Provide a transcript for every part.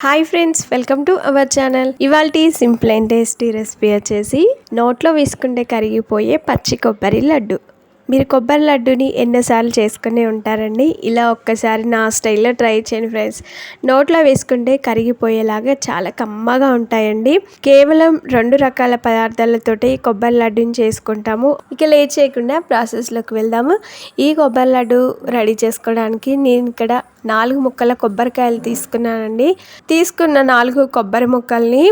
Hi friends welcome to our channel. ఇవాళ simple and tasty recipe వచ్చేసి నోట్లో వేసుకుంటే కరిగిపోయే పచ్చి కొబ్బరి లడ్డు. మీరు కొబ్బరి లడ్డుని ఎన్నోసార్లు చేసుకునే ఉంటారండి. ఇలా ఒక్కసారి నా స్టైల్లో ట్రై చేయండి ఫ్రెండ్స్. నోట్లో వేసుకుంటే కరిగిపోయేలాగా చాలా కమ్మగా ఉంటాయండి. కేవలం రెండు రకాల పదార్థాలతోటి కొబ్బరి లడ్డుని చేసుకుంటాము. ఇక లేట్ చేయకుండా ప్రాసెస్లోకి వెళ్దాము. ఈ కొబ్బరి లడ్డు రెడీ చేసుకోవడానికి నేను ఇక్కడ నాలుగు ముక్కల కొబ్బరికాయలు తీసుకున్నానండి. తీసుకున్న నాలుగు కొబ్బరి ముక్కల్ని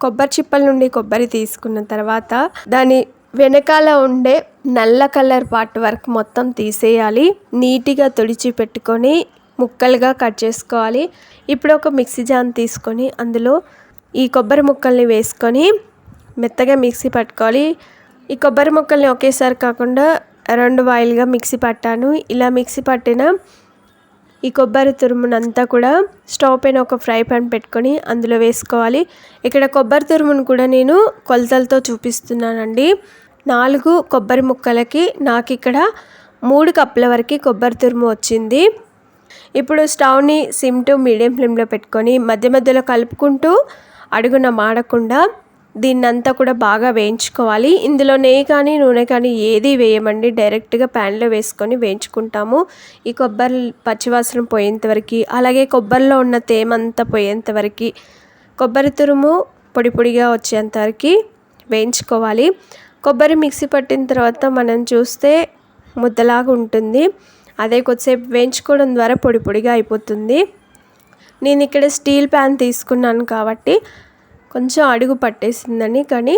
కొబ్బరి చిప్పల నుండి కొబ్బరి తీసుకున్న తర్వాత దాని వెనకాల ఉండే నల్ల కలర్ పార్ట్ వరకు మొత్తం తీసేయాలి. నీట్గా తుడిచి పెట్టుకొని ముక్కలుగా కట్ చేసుకోవాలి. ఇప్పుడు ఒక మిక్సీ జాన్ తీసుకొని అందులో ఈ కొబ్బరి ముక్కల్ని వేసుకొని మెత్తగా మిక్సీ పట్టుకోవాలి. ఈ కొబ్బరి ముక్కల్ని ఒకేసారి కాకుండా రెండు వాయిల్గా మిక్సీ పట్టాను. ఇలా మిక్సీ పట్టిన ఈ కొబ్బరి తురుమునంతా కూడా స్టవ్ పైన ఒక ఫ్రై పాన్ పెట్టుకొని అందులో వేసుకోవాలి. ఇక్కడ కొబ్బరి తురుమును కూడా నేను కొలతలతో చూపిస్తున్నానండి. నాలుగు కొబ్బరి ముక్కలకి నాకు ఇక్కడ మూడు కప్పుల వరకు కొబ్బరి తురుము వచ్చింది. ఇప్పుడు స్టవ్ని సిమ్ టు మీడియం ఫ్లేమ్లో పెట్టుకొని మధ్య మధ్యలో కలుపుకుంటూ అడుగున మాడకుండా దీన్నంతా కూడా బాగా వేయించుకోవాలి. ఇందులో నెయ్యి కానీ నూనె కానీ ఏది వేయమండి. డైరెక్ట్గా ప్యాన్లో వేసుకొని వేయించుకుంటాము. ఈ కొబ్బరి పచ్చివాసన పోయేంతవరకు అలాగే కొబ్బరిలో ఉన్న తేమంతా పోయేంతవరకు కొబ్బరి తురుము పొడి పొడిగా వచ్చేంతవరకు వేయించుకోవాలి. కొబ్బరి మిక్సీ పట్టిన తర్వాత మనం చూస్తే ముద్దలాగా ఉంటుంది. అదే కొద్దిసేపు వేయించుకోవడం ద్వారా పొడి పొడిగా అయిపోతుంది. నేను ఇక్కడ స్టీల్ ప్యాన్ తీసుకున్నాను కాబట్టి కొంచెం అడుగు పట్టేసిందని కానీ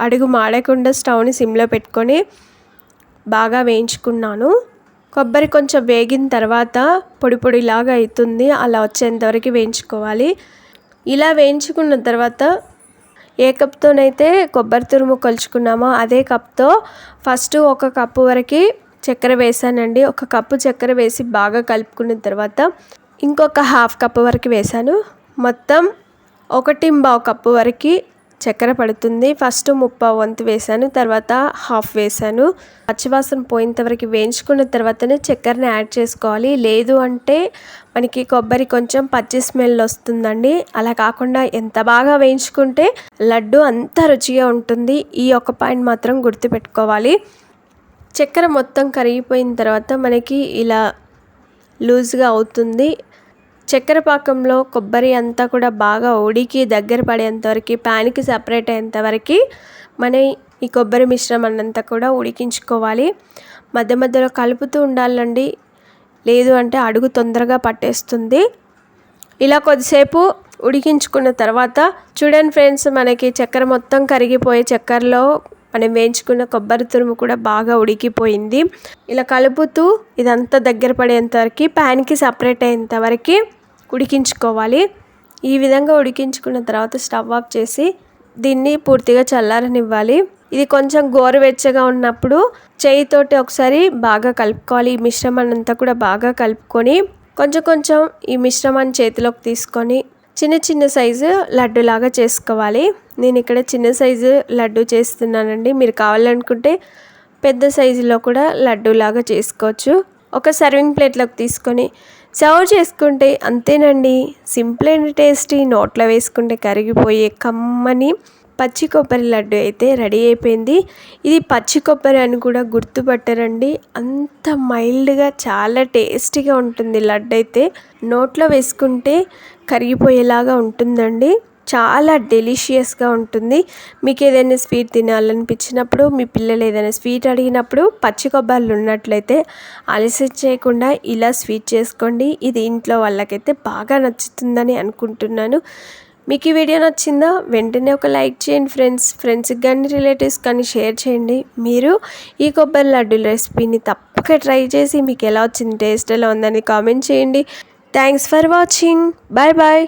అడుగు మాడకుండా స్టవ్ని సిమ్లో పెట్టుకొని బాగా వేయించుకున్నాను. కొబ్బరి కొంచెం వేగిన తర్వాత పొడి పొడిలాగా అవుతుంది అలా వచ్చేంతవరకు వేయించుకోవాలి. ఇలా వేయించుకున్న తర్వాత ఏ కప్తోనైతే కొబ్బరి తురుము కొలుచుకున్నామో అదే కప్తో ఫస్ట్ ఒక కప్పు వరకు చక్కెర వేసానండి. ఒక కప్పు చక్కెర వేసి బాగా కలుపుకున్న తర్వాత ఇంకొక హాఫ్ కప్పు వరకు వేసాను. మొత్తం ఒకటి బావు కప్పు వరకు చక్కెర పడుతుంది. ఫస్ట్ ముప్పావు వంతు వేసాను తర్వాత హాఫ్ వేసాను పచ్చివాసన పోయేంత వరకు వేయించుకున్న తర్వాతనే చక్కెరని యాడ్ చేసుకోవాలి. లేదు అంటే మనకి కొబ్బరి కొంచెం పచ్చి స్మెల్ వస్తుందండి. అలా కాకుండా ఎంత బాగా వేయించుకుంటే లడ్డు అంత రుచిగా ఉంటుంది. ఈ ఒక పాయింట్ మాత్రం గుర్తుపెట్టుకోవాలి. చక్కెర మొత్తం కరిగిపోయిన తర్వాత మనకి ఇలా లూజ్గా అవుతుంది. చక్కెర పాకంలో కొబ్బరి అంతా కూడా బాగా ఉడికి దగ్గర పడేంతవరకు ప్యాన్కి సపరేట్ అయ్యేంతవరకు మన ఈ కొబ్బరి మిశ్రమం అంతా కూడా ఉడికించుకోవాలి. మధ్య మధ్యలో కలుపుతూ ఉండాలండి. లేదు అంటే అడుగు తొందరగా పట్టేస్తుంది. ఇలా కొద్దిసేపు ఉడికించుకున్న తర్వాత చూడండి ఫ్రెండ్స్ మనకి చక్కెర మొత్తం కరిగిపోయే చక్కెరలో మనం వేయించుకున్న కొబ్బరి తురుము కూడా బాగా ఉడికిపోయింది. ఇలా కలుపుతూ ఇదంతా దగ్గర పడేంతవరకు ప్యాన్కి సపరేట్ అయ్యేంతవరకు ఉడికించుకోవాలి. ఈ విధంగా ఉడికించుకున్న తర్వాత స్టవ్ ఆఫ్ చేసి దీన్ని పూర్తిగా చల్లారనివ్వాలి. ఇది కొంచెం గోరువెచ్చగా ఉన్నప్పుడు చేయితోటి ఒకసారి బాగా కలుపుకోవాలి. ఈ మిశ్రమాన్ని అంతా కూడా బాగా కలుపుకొని కొంచెం కొంచెం ఈ మిశ్రమాన్ని చేతిలోకి తీసుకొని చిన్న చిన్న సైజు లడ్డులాగా చేసుకోవాలి. నేను ఇక్కడ చిన్న సైజు లడ్డు చేస్తున్నానండి. మీరు కావాలనుకుంటే పెద్ద సైజులో కూడా లడ్డూలాగా చేసుకోవచ్చు. ఒక సర్వింగ్ ప్లేట్లోకి తీసుకొని సర్వ్ చేసుకుంటే అంతేనండి. Simple and tasty. నోట్లో వేసుకుంటే కరిగిపోయే కమ్మని పచ్చి కొబ్బరి లడ్డు అయితే రెడీ అయిపోయింది. ఇది పచ్చి కొబ్బరి అని కూడా గుర్తుపట్టరండి. అంత మైల్డ్గా చాలా టేస్టీగా ఉంటుంది లడ్డు అయితే నోట్లో వేసుకుంటే కరిగిపోయేలాగా ఉంటుందండి. చాలా డెలిషియస్గా ఉంటుంది. మీకు ఏదైనా స్వీట్ తినాలనిపించినప్పుడు మీ పిల్లలు ఏదైనా స్వీట్ అడిగినప్పుడు పచ్చి కొబ్బరిలు ఉన్నట్లయితే ఆలస్యం చేయకుండా ఇలా స్వీట్ చేసుకోండి. ఇది ఇంట్లో వాళ్ళకైతే బాగా నచ్చుతుందని అనుకుంటున్నాను. మీకు ఈ వీడియో నచ్చిందా? వెంటనే ఒక లైక్ చేయండి ఫ్రెండ్స్. ఫ్రెండ్స్కి కానీ రిలేటివ్స్ కానీ షేర్ చేయండి. మీరు ఈ కొబ్బరి లడ్డూల రెసిపీని తప్పక ట్రై చేసి మీకు ఎలా వచ్చింది టేస్ట్ ఎలా ఉందని కామెంట్ చేయండి. Thanks for watching. Bye bye.